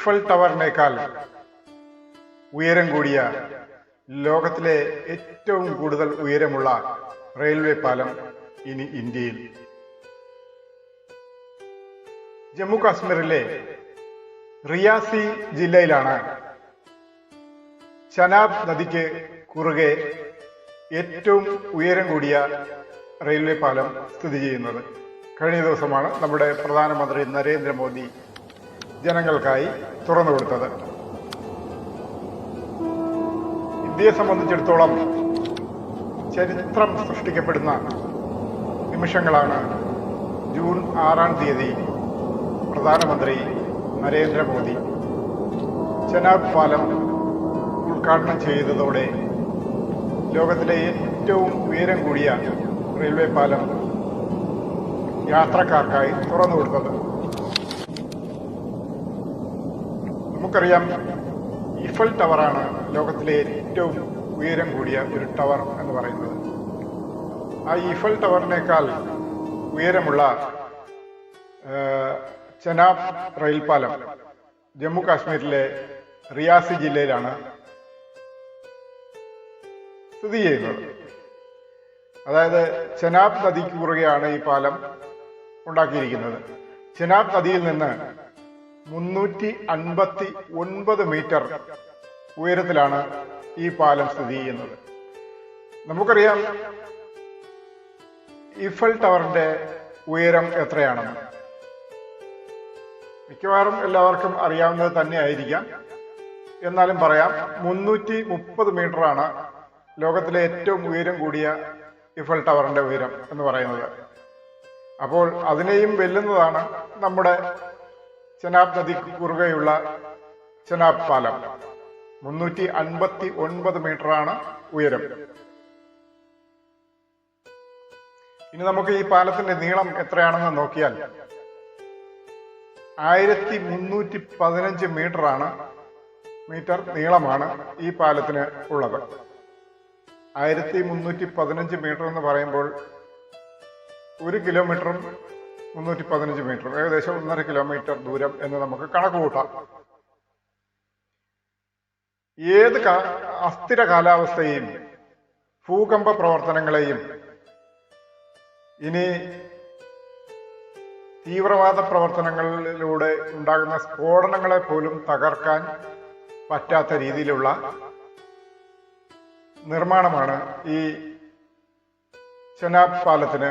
ഇഫൽ ടവറിനേക്കാൾ ഉയരം കൂടിയ ലോകത്തിലെ ഏറ്റവും കൂടുതൽ ഉയരമുള്ള റെയിൽവേ പാലം ഇനി ഇന്ത്യയിൽ. ജമ്മു കാശ്മീരിലെ റിയാസി ജില്ലയിലാണ് ചനാബ് നദിക്ക് കുറുകെ ഏറ്റവും ഉയരം കൂടിയ റെയിൽവേ പാലം സ്ഥിതി ചെയ്യുന്നത്. കഴിഞ്ഞ ദിവസമാണ് നമ്മുടെ പ്രധാനമന്ത്രി നരേന്ദ്രമോദി ജനങ്ങൾക്കായി തുറന്നു കൊടുത്തത്. ഇന്ത്യയെ സംബന്ധിച്ചിടത്തോളം ചരിത്രം സൃഷ്ടിക്കപ്പെടുന്ന നിമിഷങ്ങളാണ് ജൂൺ ആറാം തീയതി പ്രധാനമന്ത്രി നരേന്ദ്രമോദി ചെനാബ് പാലം ഉദ്ഘാടനം ചെയ്തതോടെ ലോകത്തിലെ ഏറ്റവും ഉയരം കൂടിയ റെയിൽവേ പാലം യാത്രക്കാർക്കായി തുറന്നു കൊടുത്തത്. നമുക്കറിയാം ഇഫൽ ടവറാണ് ലോകത്തിലെ ഏറ്റവും ഉയരം കൂടിയ ഒരു ടവർ എന്ന് പറയുന്നത്. ആ ഇഫൽ ടവറിനേക്കാൾ ഉയരമുള്ള ചെനാബ് റെയിൽ പാലം ജമ്മു കാശ്മീരിലെ റിയാസി ജില്ലയിലാണ് സ്ഥിതി ചെയ്യുന്നത്. അതായത് ചെനാബ് നദിക്ക് കുറുകെയാണ് ഈ പാലം ഉണ്ടാക്കിയിരിക്കുന്നത്. ചെനാബ് നദിയിൽ നിന്ന് മുന്നൂറ്റി അൻപത്തി ഒൻപത് മീറ്റർ ഉയരത്തിലാണ് ഈ പാലം സ്ഥിതി ചെയ്യുന്നത്. നമുക്കറിയാം ഇഫൽ ടവറിന്റെ ഉയരം എത്രയാണെന്ന്. മിക്കവാറും എല്ലാവർക്കും അറിയാവുന്നത് തന്നെ ആയിരിക്കാം എന്നാലും പറയാം മുന്നൂറ്റി മുപ്പത് മീറ്ററാണ് ലോകത്തിലെ ഏറ്റവും ഉയരം കൂടിയ ഇഫൽ ടവറിന്റെ ഉയരം എന്ന് പറയുന്നത്. അപ്പോൾ അതിനെയും വെല്ലുന്നതാണ് നമ്മുടെ ചെനാബ് നദിക്ക് കുറുകെയുള്ള ചെനാബ് പാലം മുന്നൂറ്റി അൻപത്തി ഒൻപത് മീറ്ററാണ് ഉയരം. ഇനി നമുക്ക് ഈ പാലത്തിന്റെ നീളം എത്രയാണെന്ന് നോക്കിയാൽ ആയിരത്തി മുന്നൂറ്റി പതിനഞ്ച് മീറ്ററാണ് മീറ്റർ നീളമാണ് ഈ പാലത്തിന് ഉള്ളത്. ആയിരത്തി മുന്നൂറ്റി പതിനഞ്ച് മീറ്റർ എന്ന് പറയുമ്പോൾ ഒരു കിലോമീറ്ററും മുന്നൂറ്റി പതിനഞ്ച് മീറ്റർ ഏകദേശം ഒന്നര കിലോമീറ്റർ ദൂരം എന്ന് നമുക്ക് കണക്ക് കൂട്ടാം ഏത് അസ്ഥിര കാലാവസ്ഥയെയും ഭൂകമ്പ പ്രവർത്തനങ്ങളെയും ഇനി തീവ്രവാദ പ്രവർത്തനങ്ങളിലൂടെ ഉണ്ടാകുന്ന സ്ഫോടനങ്ങളെ പോലും തകർക്കാൻ പറ്റാത്ത രീതിയിലുള്ള നിർമ്മാണമാണ് ഈ ചെനാബ് പാലത്തിന്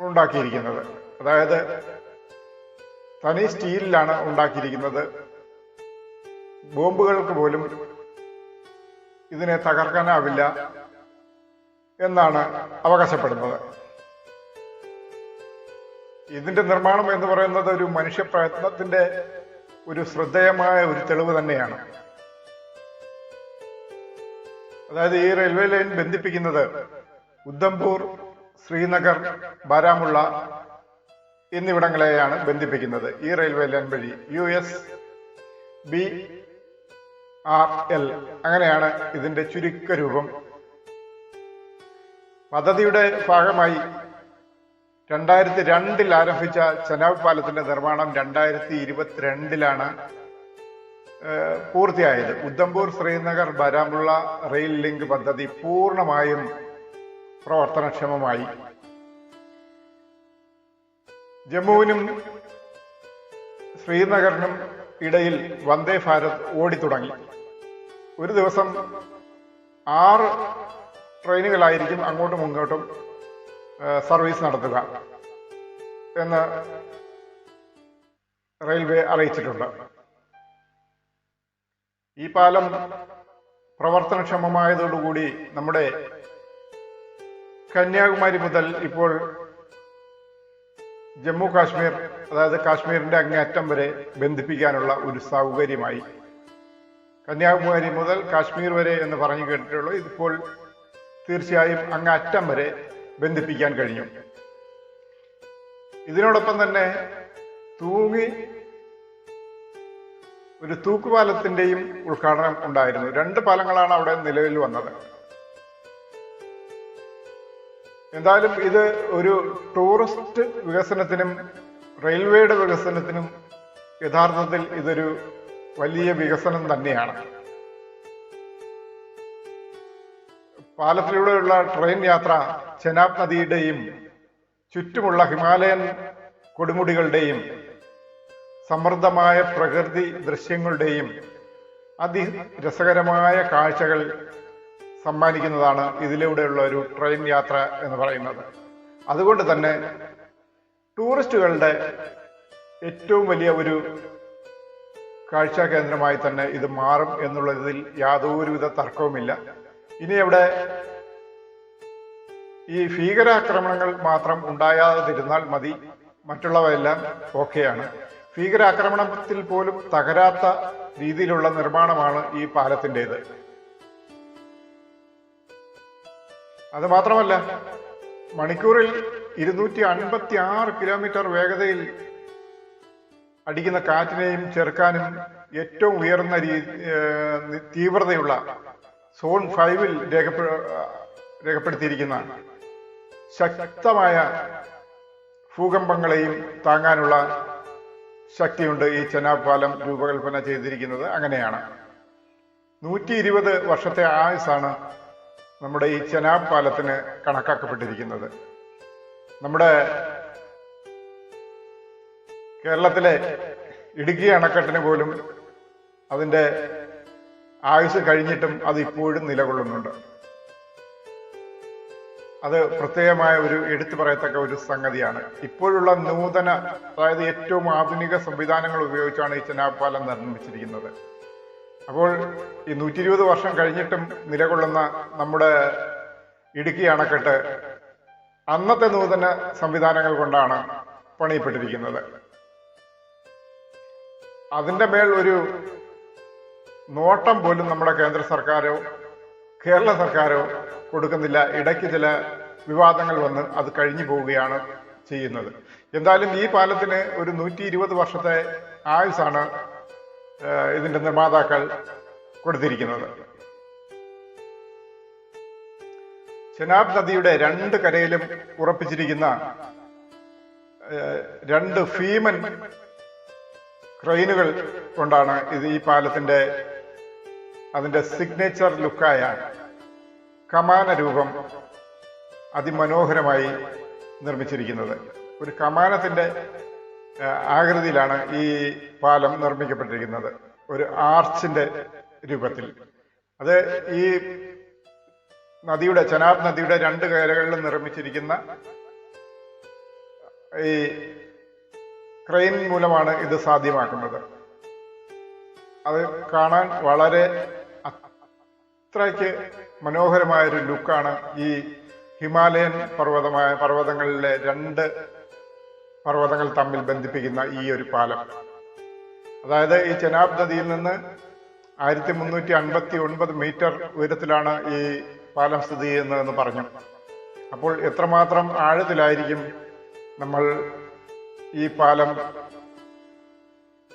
ഉണ്ടാക്കിയിരിക്കുന്നത്. അതായത് തനി സ്റ്റീലിലാണ് ഉണ്ടാക്കിയിരിക്കുന്നത്. ബോംബുകൾക്ക് പോലും ഇതിനെ തകർക്കാനാവില്ല എന്നാണ് അവകാശപ്പെടുന്നത്. ഇതിന്റെ നിർമ്മാണം എന്ന് പറയുന്നത് ഒരു മനുഷ്യ പ്രയത്നത്തിന്റെ ഒരു ശ്രദ്ധേയമായ ഒരു തെളിവ് തന്നെയാണ്. അതായത് ഈ റെയിൽവേ ലൈൻ ബന്ധിപ്പിക്കുന്നത് ഉദ്ധംപൂർ ശ്രീനഗർ ബാരാമുള്ള എന്നിവിടങ്ങളെയാണ് ബന്ധിപ്പിക്കുന്നത്. ഈ റെയിൽവേ ലൈൻ വഴി U S B R L അങ്ങനെയാണ് ഇതിന്റെ ചുരുക്കരൂപം പദ്ധതിയുടെ ഭാഗമായി രണ്ടായിരത്തി രണ്ടിൽ ആരംഭിച്ച ചെനാബ് പാലത്തിന്റെ നിർമ്മാണം രണ്ടായിരത്തി ഇരുപത്തിരണ്ടിലാണ് പൂർത്തിയായത്. ഉദ്ധംപൂർ ശ്രീനഗർ ബാരാമുള്ള റെയിൽ ലിങ്ക് പദ്ധതി പൂർണമായും പ്രവർത്തനക്ഷമമായി. ജമ്മുവിനും ശ്രീനഗറിനും ഇടയിൽ വന്ദേ ഭാരത് ഓടിത്തുടങ്ങി ഒരു ദിവസം ആറ് ട്രെയിനുകളായിരിക്കും അങ്ങോട്ടും ഇങ്ങോട്ടും സർവീസ് നടത്തുക എന്ന് റെയിൽവേ അറിയിച്ചിട്ടുണ്ട്. ഈ പാലം പ്രവർത്തനക്ഷമമായതോടുകൂടി നമ്മുടെ കന്യാകുമാരി മുതൽ ഇപ്പോൾ ജമ്മു കാശ്മീർ അതായത് കാശ്മീരിന്റെ അങ്ങേയറ്റം വരെ ബന്ധിപ്പിക്കാനുള്ള ഒരു സൗകര്യമായി. കന്യാകുമാരി മുതൽ കാശ്മീർ വരെ എന്ന് പറഞ്ഞു കേട്ടിട്ടുള്ളൂ. ഇതിപ്പോൾ തീർച്ചയായും അങ്ങറ്റം വരെ ബന്ധിപ്പിക്കാൻ കഴിഞ്ഞു. ഇതിനോടൊപ്പം തന്നെ തൂങ്ങി ഒരു തൂക്കുപാലത്തിന്റെയും ഉദ്ഘാടനം ഉണ്ടായിരുന്നു. രണ്ട് പാലങ്ങളാണ് അവിടെ നിലവിൽ വന്നത്. എന്തായാലും ഇത് ഒരു ടൂറിസ്റ്റ് വികസനത്തിനും റെയിൽവേയുടെ വികസനത്തിനും യഥാർത്ഥത്തിൽ ഇതൊരു വലിയ വികസനം തന്നെയാണ്. പാലത്തിലൂടെയുള്ള ട്രെയിൻ യാത്ര ചെനാബ് നദിയുടെയും ചുറ്റുമുള്ള ഹിമാലയൻ കൊടുമുടികളുടെയും സമൃദ്ധമായ പ്രകൃതി ദൃശ്യങ്ങളുടെയും അതിരസകരമായ കാഴ്ചകൾ സമ്മാനിക്കുന്നതാണ് ഇതിലൂടെയുള്ള ഒരു ട്രെയിൻ യാത്ര എന്ന് പറയുന്നത്. അതുകൊണ്ട് തന്നെ ടൂറിസ്റ്റുകളുടെ ഏറ്റവും വലിയ ഒരു കാഴ്ചാ കേന്ദ്രമായി തന്നെ ഇത് മാറും എന്നുള്ളതിൽ യാതൊരുവിധ തർക്കവുമില്ല. ഇനി അവിടെ ഈ ഭീകരാക്രമണങ്ങൾ മാത്രം ഉണ്ടായാതിരുന്നാൽ മതി. മറ്റുള്ളവയെല്ലാം ഓക്കെയാണ്. ഭീകരാക്രമണത്തിൽ പോലും തകരാത്ത രീതിയിലുള്ള നിർമ്മാണമാണ് ഈ പാലത്തിന്റെത്. അത് മാത്രമല്ല മണിക്കൂറിൽ ഇരുന്നൂറ്റി അൻപത്തി ആറ് കിലോമീറ്റർ വേഗതയിൽ അടിക്കുന്ന കാറ്റിനെയും ചെറുക്കാനും ഏറ്റവും ഉയർന്ന തീവ്രതയുള്ള സോൺ ഫൈവിൽ രേഖപ്പെ രേഖപ്പെടുത്തിയിരിക്കുന്ന ശക്തമായ ഭൂകമ്പങ്ങളെയും താങ്ങാനുള്ള ശക്തിയുണ്ട് ഈ ചെനാബ് പാലം രൂപകൽപ്പന ചെയ്തിരിക്കുന്നത്. അങ്ങനെയാണ്. നൂറ്റി ഇരുപത് വർഷത്തെ ആയുസാണ് നമ്മുടെ ഈ ചെനാബ് പാലത്തിന് കണക്കാക്കപ്പെട്ടിരിക്കുന്നത്. നമ്മുടെ കേരളത്തിലെ ഇടുക്കി അണക്കെട്ടിന് പോലും അതിന്റെ ആയുസ് കഴിഞ്ഞിട്ടും അത് ഇപ്പോഴും നിലകൊള്ളുന്നുണ്ട്. അത് പ്രത്യേകമായ ഒരു എടുത്തു പറയത്തക്ക ഒരു സംഗതിയാണ്. ഇപ്പോഴുള്ള നൂതന അതായത് ഏറ്റവും ആധുനിക സംവിധാനങ്ങൾ ഉപയോഗിച്ചാണ് ഈ ചെനാബ് പാലം നിർമ്മിച്ചിരിക്കുന്നത്. അപ്പോൾ ഈ നൂറ്റി ഇരുപത് വർഷം കഴിഞ്ഞിട്ടും നിലകൊള്ളുന്ന നമ്മുടെ ഇടുക്കി അണക്കെട്ട് അന്നത്തെ നൂതന സംവിധാനങ്ങൾ കൊണ്ടാണ് പണിയപ്പെട്ടിരിക്കുന്നത്. അതിന്റെ മേൽ ഒരു നോട്ടം പോലും നമ്മുടെ കേന്ദ്ര സർക്കാരോ കേരള സർക്കാരോ കൊടുക്കുന്നില്ല. ഇടയ്ക്ക് ചില വിവാദങ്ങൾ വന്ന് അത് കഴിഞ്ഞു പോവുകയാണ് ചെയ്യുന്നത്. എന്തായാലും ഈ പാലത്തിന് ഒരു നൂറ്റി ഇരുപത് വർഷത്തെ ആയുസാണ് ഇതിന്റെ നിർമ്മാതാക്കൾ കൊടുത്തിരിക്കുന്നത്. ചെനാബ് നദിയുടെ രണ്ട് കരയിലും ഉറപ്പിച്ചിരിക്കുന്ന രണ്ട് ഭീമൻ ക്രെയിനുകൾ കൊണ്ടാണ് ഇത് ഈ പാലത്തിന്റെ അതിന്റെ സിഗ്നേച്ചർ ലുക്കായ കമാന രൂപം അതിമനോഹരമായി നിർമ്മിച്ചിരിക്കുന്നത്. ഒരു കമാനത്തിന്റെ ആകൃതിയിലാണ് ഈ പാലം നിർമ്മിക്കപ്പെട്ടിരിക്കുന്നത്. ഒരു ആർച്ചിന്റെ രൂപത്തിൽ. അത് ഈ നദിയുടെ ചനാബ് നദിയുടെ രണ്ട് കരകളിലും നിർമ്മിച്ചിരിക്കുന്ന ഈ ക്രെയിൻ മൂലമാണ് ഇത് സാധ്യമാക്കുന്നത്. അത് കാണാൻ വളരെ അത്രയ്ക്ക് മനോഹരമായ ഒരു ലുക്കാണ് ഈ ഹിമാലയൻ പർവതമായ പർവതങ്ങളിലെ രണ്ട് പർവതങ്ങൾ തമ്മിൽ ബന്ധിപ്പിക്കുന്ന ഈ ഒരു പാലം. അതായത് ഈ ചെനാബ് നദിയിൽ നിന്ന് ആയിരത്തി മുന്നൂറ്റി അൻപത്തി ഒൻപത് മീറ്റർ ഉയരത്തിലാണ് ഈ പാലം സ്ഥിതി ചെയ്യുന്നതെന്ന് പറഞ്ഞു. അപ്പോൾ എത്രമാത്രം ആഴത്തിലായിരിക്കും നമ്മൾ ഈ പാലം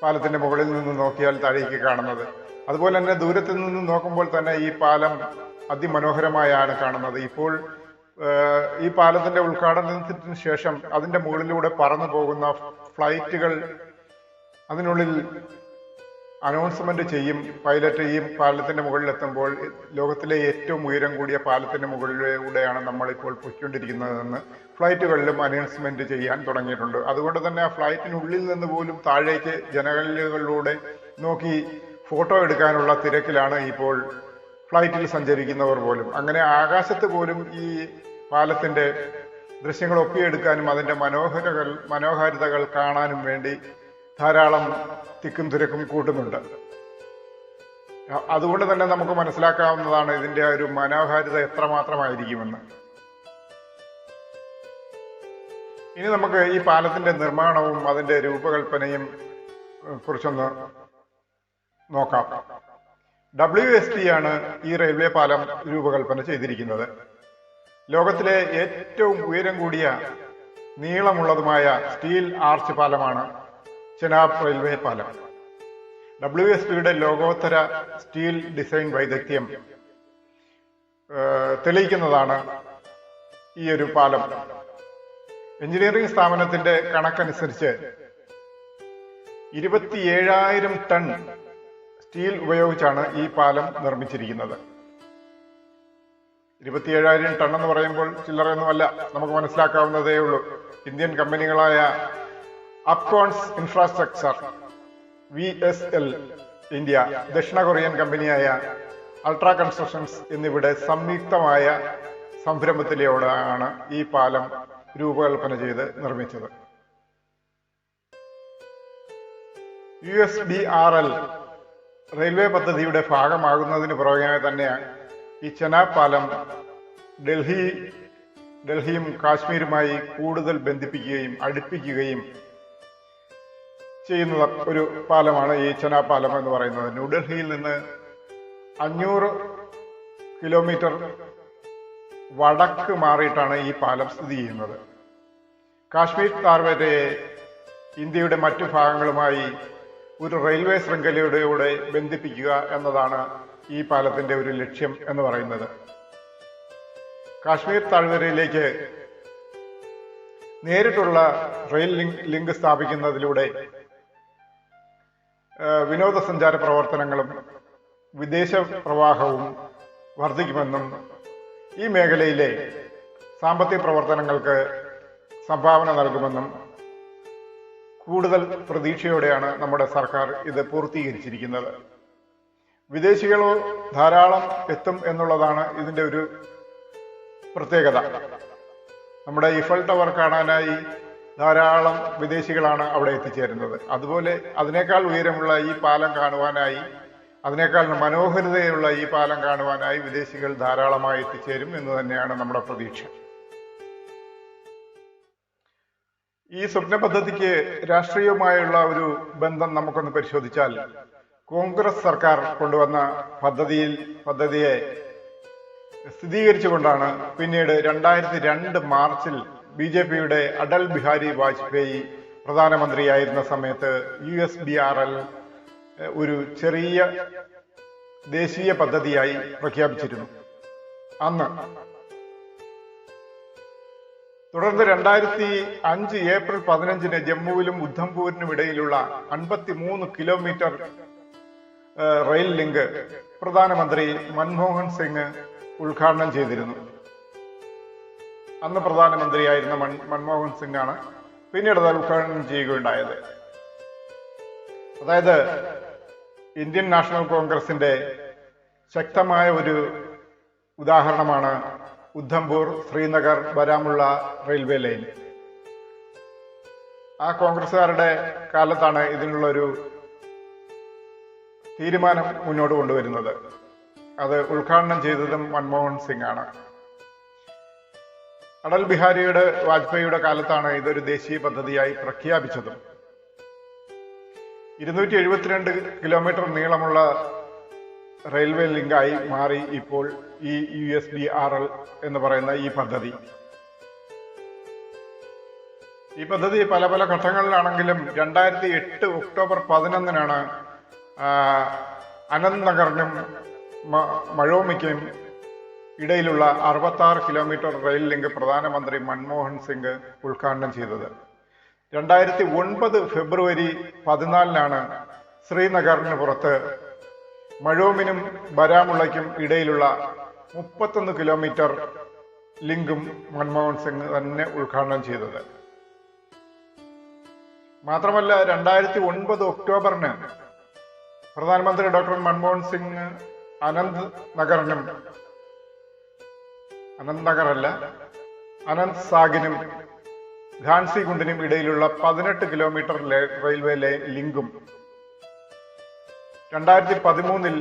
പാലത്തിന്റെ മുകളിൽ നിന്ന് നോക്കിയാൽ താഴേക്ക് കാണുന്നത്? അതുപോലെ തന്നെ ദൂരത്തിൽ നിന്ന് നോക്കുമ്പോൾ തന്നെ ഈ പാലം അതിമനോഹരമായാണ് കാണുന്നത്. ഇപ്പോൾ ഈ പാലത്തിന്റെ ഉദ്ഘാടനത്തിന് ശേഷം അതിന്റെ മുകളിലൂടെ പറന്നു പോകുന്ന ഫ്ലൈറ്റുകൾ അതിനുള്ളിൽ അനൗൺസ്മെന്റ് ചെയ്യും പൈലറ്റ് ഈ പാലത്തിന്റെ മുകളിൽ എത്തുമ്പോൾ ലോകത്തിലെ ഏറ്റവും ഉയരം കൂടിയ പാലത്തിന്റെ മുകളിലൂടെയാണ് നമ്മളിപ്പോൾ പൊയ്ക്കൊണ്ടിരിക്കുന്നതെന്ന് ഫ്ലൈറ്റുകളിലും അനൗൺസ്മെന്റ് ചെയ്യാൻ തുടങ്ങിയിട്ടുണ്ട്. അതുകൊണ്ട് തന്നെ ആ ഫ്ലൈറ്റിനുള്ളിൽ നിന്ന് പോലും താഴേക്ക് ജനകളിലൂടെ നോക്കി ഫോട്ടോ എടുക്കാനുള്ള തിരക്കിലാണ് ഇപ്പോൾ ഫ്ലൈറ്റിൽ സഞ്ചരിക്കുന്നവർ പോലും. അങ്ങനെ ആകാശത്ത് പോലും ഈ പാലത്തിന്റെ ദൃശ്യങ്ങൾ ഒപ്പിയെടുക്കാനും അതിന്റെ മനോഹരകൾ മനോഹാരിതകൾ കാണാനും വേണ്ടി ധാരാളം തിക്കും തിരക്കും കൂട്ടുന്നുണ്ട്. അതുകൊണ്ട് തന്നെ നമുക്ക് മനസ്സിലാക്കാവുന്നതാണ് ഇതിന്റെ ഒരു മനോഹാരിത എത്രമാത്രമായിരിക്കുമെന്ന്. ഇനി നമുക്ക് ഈ പാലത്തിന്റെ നിർമ്മാണവും അതിന്റെ രൂപകൽപ്പനയും കുറിച്ചൊന്ന് നോക്കാം. ഡബ്ല്യു എസ് പി ആണ് ഈ റെയിൽവേ പാലം രൂപകൽപ്പന ചെയ്തിരിക്കുന്നത്. ലോകത്തിലെ ഏറ്റവും ഉയരം കൂടിയ നീളമുള്ളതുമായ സ്റ്റീൽ ആർച്ച് പാലമാണ് ചെനാബ് റെയിൽവേ പാലം. ഡബ്ല്യു എസ് പിയുടെ ലോകോത്തര സ്റ്റീൽ ഡിസൈൻ വൈദഗ്ധ്യം തെളിയിക്കുന്നതാണ് ഈ ഒരു പാലം. എഞ്ചിനീയറിംഗ് സ്ഥാപനത്തിന്റെ കണക്കനുസരിച്ച് ഇരുപത്തിയേഴായിരം ടൺ സ്റ്റീൽ ഉപയോഗിച്ചാണ് ഈ പാലം നിർമ്മിച്ചിരിക്കുന്നത്. ഇരുപത്തിയേഴായിരം ടൺ എന്ന് പറയുമ്പോൾ ചില്ലറയൊന്നുമല്ല നമുക്ക് മനസ്സിലാക്കാവുന്നതേ ഉള്ളൂ. Indian കമ്പനികളായ Afcons infrastructure V S L India ദക്ഷിണ കൊറിയൻ കമ്പനിയായ അൾട്രാ കൺസ്ട്രക്ഷൻസ് എന്നിവയുടെ സംയുക്തമായ സംരംഭത്തിലൂടെയാണ് ഈ പാലം രൂപകൽപ്പന ചെയ്ത് നിർമ്മിച്ചത്. U S D R L railway പദ്ധതിയുടെ ഭാഗമാകുന്നതിന് പുറകെ തന്നെ ഈ പാലം ഡൽഹി ഡൽഹിയും കാശ്മീരുമായി കൂടുതൽ ബന്ധിപ്പിക്കുകയും അടുപ്പിക്കുകയും ചെയ്യുന്ന ഒരു പാലമാണ് ഈ പാലം എന്ന് പറയുന്നത്. ന്യൂഡൽഹിയിൽ നിന്ന് അഞ്ഞൂറ് കിലോമീറ്റർ വടക്ക് മാറിയിട്ടാണ് ഈ പാലം സ്ഥിതി ചെയ്യുന്നത്. കാശ്മീർ താഴ്വരയെ ഇന്ത്യയുടെ മറ്റു ഭാഗങ്ങളുമായി ഒരു റെയിൽവേ ശൃംഖലയുടെ ബന്ധിപ്പിക്കുക എന്നതാണ് ഈ പാലത്തിന്റെ ഒരു ലക്ഷ്യം എന്ന് പറയുന്നത്. കാശ്മീർ താഴ്വരയിലേക്ക് നേരിട്ടുള്ള റെയിൽ ലിങ്ക് ലിങ്ക് സ്ഥാപിക്കുന്നതിലൂടെ വിനോദസഞ്ചാര പ്രവർത്തനങ്ങളും വിദേശ പ്രവാഹവും വർദ്ധിക്കുമെന്നും ഈ മേഖലയിലെ സാമ്പത്തിക പ്രവർത്തനങ്ങൾക്ക് സംഭാവന നൽകുമെന്നും കൂടുതൽ പ്രതീക്ഷയോടെയാണ് നമ്മുടെ സർക്കാർ ഇത് പൂർത്തീകരിച്ചിരിക്കുന്നത്. വിദേശികൾ ധാരാളം എത്തും എന്നുള്ളതാണ് ഇതിന്റെ ഒരു പ്രത്യേകത. നമ്മുടെ ഇഫൽ ടവർ കാണാനായി ധാരാളം വിദേശികളാണ് അവിടെ എത്തിച്ചേരുന്നത്. അതുപോലെ അതിനേക്കാൾ ഉയരമുള്ള ഈ പാലം കാണുവാനായി അതിനേക്കാൾ മനോഹരിതയുള്ള ഈ പാലം കാണുവാനായി വിദേശികൾ ധാരാളമായി എത്തിച്ചേരും എന്ന് തന്നെയാണ് നമ്മുടെ പ്രതീക്ഷ. ഈ സ്വപ്ന പദ്ധതിക്ക് രാഷ്ട്രീയവുമായുള്ള ഒരു ബന്ധം നമുക്കൊന്ന് പരിശോധിച്ചാൽ കോൺഗ്രസ് സർക്കാർ കൊണ്ടുവന്ന പദ്ധതിയിൽ പദ്ധതിയെ സ്ഥിരീകരിച്ചുകൊണ്ടാണ് പിന്നീട് രണ്ടായിരത്തി രണ്ട് മാർച്ചിൽ ബി ജെ പിയുടെ അടൽ ബിഹാരി വാജ്പേയി പ്രധാനമന്ത്രിയായിരുന്ന സമയത്ത് U S B R L ഒരു ചെറിയ ദേശീയ പദ്ധതിയായി പ്രഖ്യാപിച്ചിരുന്നു. അന്ന് തുടർന്ന് രണ്ടായിരത്തി അഞ്ച് ഏപ്രിൽ പതിനഞ്ചിന് ജമ്മുവിലും ഉദ്ധംപൂരിനും ഇടയിലുള്ള അൻപത്തിമൂന്ന് കിലോമീറ്റർ ഏഹ്, റെയിൽ ലിങ്ക് പ്രധാനമന്ത്രി മൻമോഹൻ സിംഗ് ഉദ്ഘാടനം ചെയ്തിരുന്നു. അന്ന് പ്രധാനമന്ത്രിയായിരുന്ന മൻ മൻമോഹൻ സിംഗ് ആണ് പിന്നീട് അത് ഉദ്ഘാടനം ചെയ്യുകയുണ്ടായത്. അതായത് ഇന്ത്യൻ നാഷണൽ കോൺഗ്രസിന്റെ ശക്തമായ ഒരു ഉദാഹരണമാണ് ഉദ്ധംപൂർ ശ്രീനഗർ വരാമുള്ള റെയിൽവേ ലൈൻ. ആ കോൺഗ്രസ്സുകാരുടെ കാലത്താണ് ഇതിനുള്ള ഒരു തീരുമാനം മുന്നോട്ട് കൊണ്ടുവരുന്നത്. അത് ഉദ്ഘാടനം ചെയ്തതും മൻമോഹൻ സിംഗ് ആണ് അടൽ ബിഹാരിയുടെ വാജ്പേയിയുടെ കാലത്താണ് ഇതൊരു ദേശീയ പദ്ധതിയായി പ്രഖ്യാപിച്ചതും. ഇരുന്നൂറ്റി എഴുപത്തിരണ്ട് കിലോമീറ്റർ നീളമുള്ള റെയിൽവേ ലിങ്കായി മാറി ഇപ്പോൾ ഈ U S B R L എന്ന് പറയുന്ന ഈ പദ്ധതി. ഈ പദ്ധതി പല പല ഘട്ടങ്ങളിലാണെങ്കിലും രണ്ടായിരത്തി എട്ട് ഒക്ടോബർ പതിനൊന്നിനാണ് അനന്ത് നഗറിനും മഴോമിക്കും ഇടയിലുള്ള അറുപത്താറ് കിലോമീറ്റർ റെയിൽ ലിങ്ക് പ്രധാനമന്ത്രി മൻമോഹൻ സിംഗ് ഉദ്ഘാടനം ചെയ്തത്. രണ്ടായിരത്തി ഒൻപത് ഫെബ്രുവരി പതിനാലിനാണ് ശ്രീനഗറിന് പുറത്ത് മഴോമിനും ബരാമുള്ളയ്ക്കും ഇടയിലുള്ള മുപ്പത്തൊന്ന് കിലോമീറ്റർ ലിങ്കും മൻമോഹൻ സിംഗ് തന്നെ ഉദ്ഘാടനം ചെയ്തത്. മാത്രമല്ല രണ്ടായിരത്തി ഒൻപത് ഒക്ടോബറിന് പ്രധാനമന്ത്രി ഡോക്ടർ മൻമോഹൻ സിംഗ് അനന്ത് നഗറിനും അനന്ത് നഗറല്ല അനന്ത് സാഗിനും ഝാൻസി കുണ്ടിനും ഇടയിലുള്ള പതിനെട്ട് കിലോമീറ്റർ റെയിൽവേ ലൈൻ ലിങ്കും. രണ്ടായിരത്തി പതിമൂന്നിൽ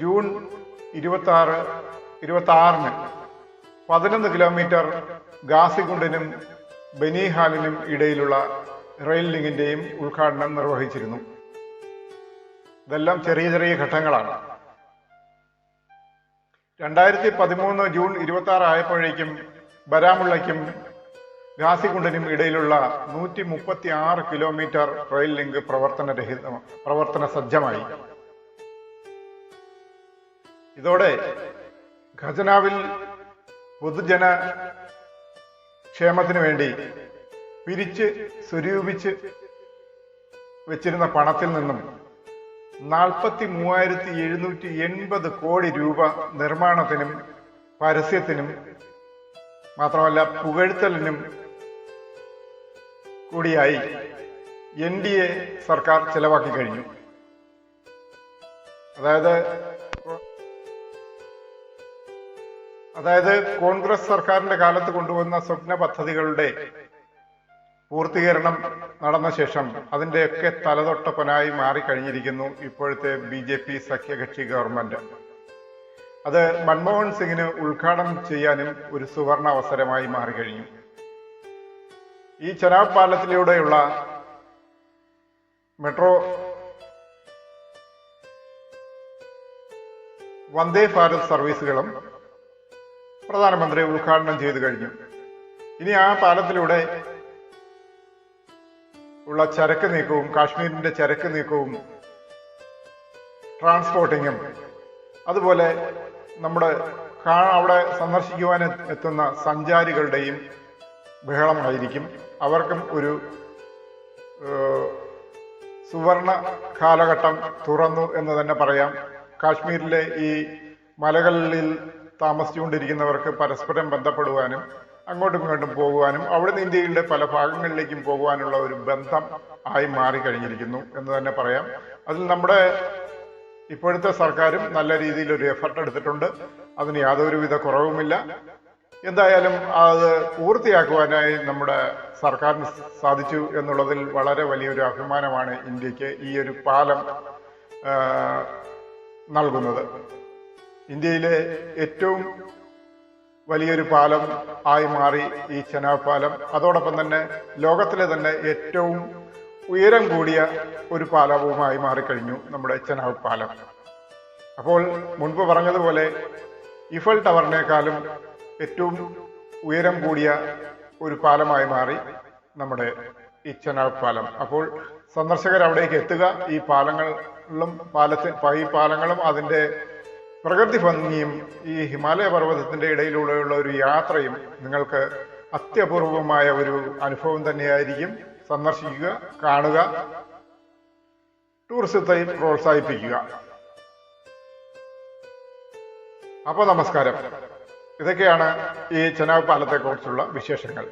ജൂൺ ഇരുപത്തി ആറ് ഇരുപത്തി ആറിന് പതിനൊന്ന് കിലോമീറ്റർ ഗാസികുണ്ടിനും ബനിഹാലിനും ഇടയിലുള്ള റെയിൽ ലിങ്കിന്റെയും ഉദ്ഘാടനം നിർവഹിച്ചിരുന്നു. ഇതെല്ലാം ചെറിയ ചെറിയ ഘട്ടങ്ങളാണ്. രണ്ടായിരത്തി പതിമൂന്ന് ജൂൺ ഇരുപത്തി ആറ് ആയപ്പോഴേക്കും ബരാമുള്ളയ്ക്കും ഗാസികുണ്ടിനും ഇടയിലുള്ള നൂറ്റി മുപ്പത്തി ആറ് കിലോമീറ്റർ റെയിൽ ലിങ്ക് പ്രവർത്തനരഹിത പ്രവർത്തന സജ്ജമായി. ഇതോടെ ഖജനാവിൽ പൊതുജന ക്ഷേമത്തിന് വേണ്ടി പിരിച്ച് സ്വരൂപിച്ച് വെച്ചിരുന്ന പണത്തിൽ നിന്നും നാൽപ്പത്തി മൂവായിരത്തി എഴുന്നൂറ്റി എൺപത് കോടി രൂപ നിർമ്മാണത്തിനും പരസ്യത്തിനും മാത്രമല്ല പുകഴ്ത്തലിനും കൂടിയായി എൻ ഡി എ സർക്കാർ ചെലവാക്കി കഴിഞ്ഞു. അതായത് അതായത് കോൺഗ്രസ് സർക്കാരിന്റെ കാലത്ത് കൊണ്ടുവന്ന സ്വപ്ന പദ്ധതികളുടെ പൂർത്തീകരണം നടന്ന ശേഷം അതിന്റെയൊക്കെ തലതൊട്ടപ്പനായി മാറിക്കഴിഞ്ഞിരിക്കുന്നു ഇപ്പോഴത്തെ ബി ജെ പി സഖ്യകക്ഷി ഗവൺമെന്റ്. അത് മൻമോഹൻ സിംഗിന് ഉദ്ഘാടനം ചെയ്യാനും ഒരു സുവർണ അവസരമായി മാറിക്കഴിഞ്ഞു. ഈ ചെനാബ് പാലത്തിലൂടെയുള്ള മെട്രോ വന്ദേ ഭാരത് സർവീസുകളും പ്രധാനമന്ത്രി ഉദ്ഘാടനം ചെയ്തു കഴിഞ്ഞു. ഇനി ആ പാലത്തിലൂടെ ഉള്ള ചരക്ക് നീക്കവും കാശ്മീരിന്റെ ചരക്ക് നീക്കവും ട്രാൻസ്പോർട്ടിങ്ങും അതുപോലെ നമ്മുടെ അവിടെ സന്ദർശിക്കുവാൻ എത്തുന്ന സഞ്ചാരികളുടെയും ബഹളമായിരിക്കും. അവർക്കും ഒരു സുവർണ കാലഘട്ടം തുറന്നു എന്ന് തന്നെ പറയാം. കാശ്മീരിലെ ഈ മലകളിൽ താമസിച്ചുകൊണ്ടിരിക്കുന്നവർക്ക് പരസ്പരം ബന്ധപ്പെടുവാനും അങ്ങോട്ടും ഇങ്ങോട്ടും പോകുവാനും അവിടുന്ന് ഇന്ത്യയുടെ പല ഭാഗങ്ങളിലേക്കും പോകുവാനുള്ള ഒരു ബന്ധം ആയി മാറിക്കഴിഞ്ഞിരിക്കുന്നു എന്ന് തന്നെ പറയാം. അതിൽ നമ്മുടെ ഇപ്പോഴത്തെ സർക്കാരും നല്ല രീതിയിൽ ഒരു എഫർട്ട് എടുത്തിട്ടുണ്ട്. അതിന് യാതൊരുവിധ കുറവുമില്ല. എന്തായാലും അത് പൂർത്തിയാക്കുവാനായി നമ്മുടെ സർക്കാരിന് സാധിച്ചു എന്നുള്ളതിൽ വളരെ വലിയൊരു അഭിമാനമാണ് ഇന്ത്യയ്ക്ക് ഈ ഒരു പാലം നൽകുന്നത്. ഇന്ത്യയിലെ ഏറ്റവും വലിയൊരു പാലം ആയി മാറി ഈ ചെനാബ് പാലം. അതോടൊപ്പം തന്നെ ലോകത്തിലെ തന്നെ ഏറ്റവും ഉയരം കൂടിയ ഒരു പാലവുമായി മാറിക്കഴിഞ്ഞു നമ്മുടെ ചെനാബ് പാലം. അപ്പോൾ മുൻപ് പറഞ്ഞതുപോലെ ഇഫൽ ടവറിനേക്കാളും ഏറ്റവും ഉയരം കൂടിയ ഒരു പാലമായി മാറി നമ്മുടെ ഈ ചെനാബ് പാലം. അപ്പോൾ സന്ദർശകർ അവിടേക്ക് എത്തുക. ഈ പാലങ്ങളിലും പാലത്തി ഈ പാലങ്ങളും അതിന്റെ പ്രകൃതി ഭംഗിയും ഈ ഹിമാലയ പർവതത്തിന്റെ ഇടയിലൂടെയുള്ള ഒരു യാത്രയും നിങ്ങൾക്ക് അത്യപൂർവമായ ഒരു അനുഭവം തന്നെയായിരിക്കും. സന്ദർശിക്കുക കാണുക ടൂറിസത്തെ പ്രോത്സാഹിപ്പിക്കുക. അപ്പോൾ നമസ്കാരം. ഇതൊക്കെയാണ് ഈ ചെനാബ് പാലത്തെക്കുറിച്ചുള്ള വിശേഷങ്ങൾ.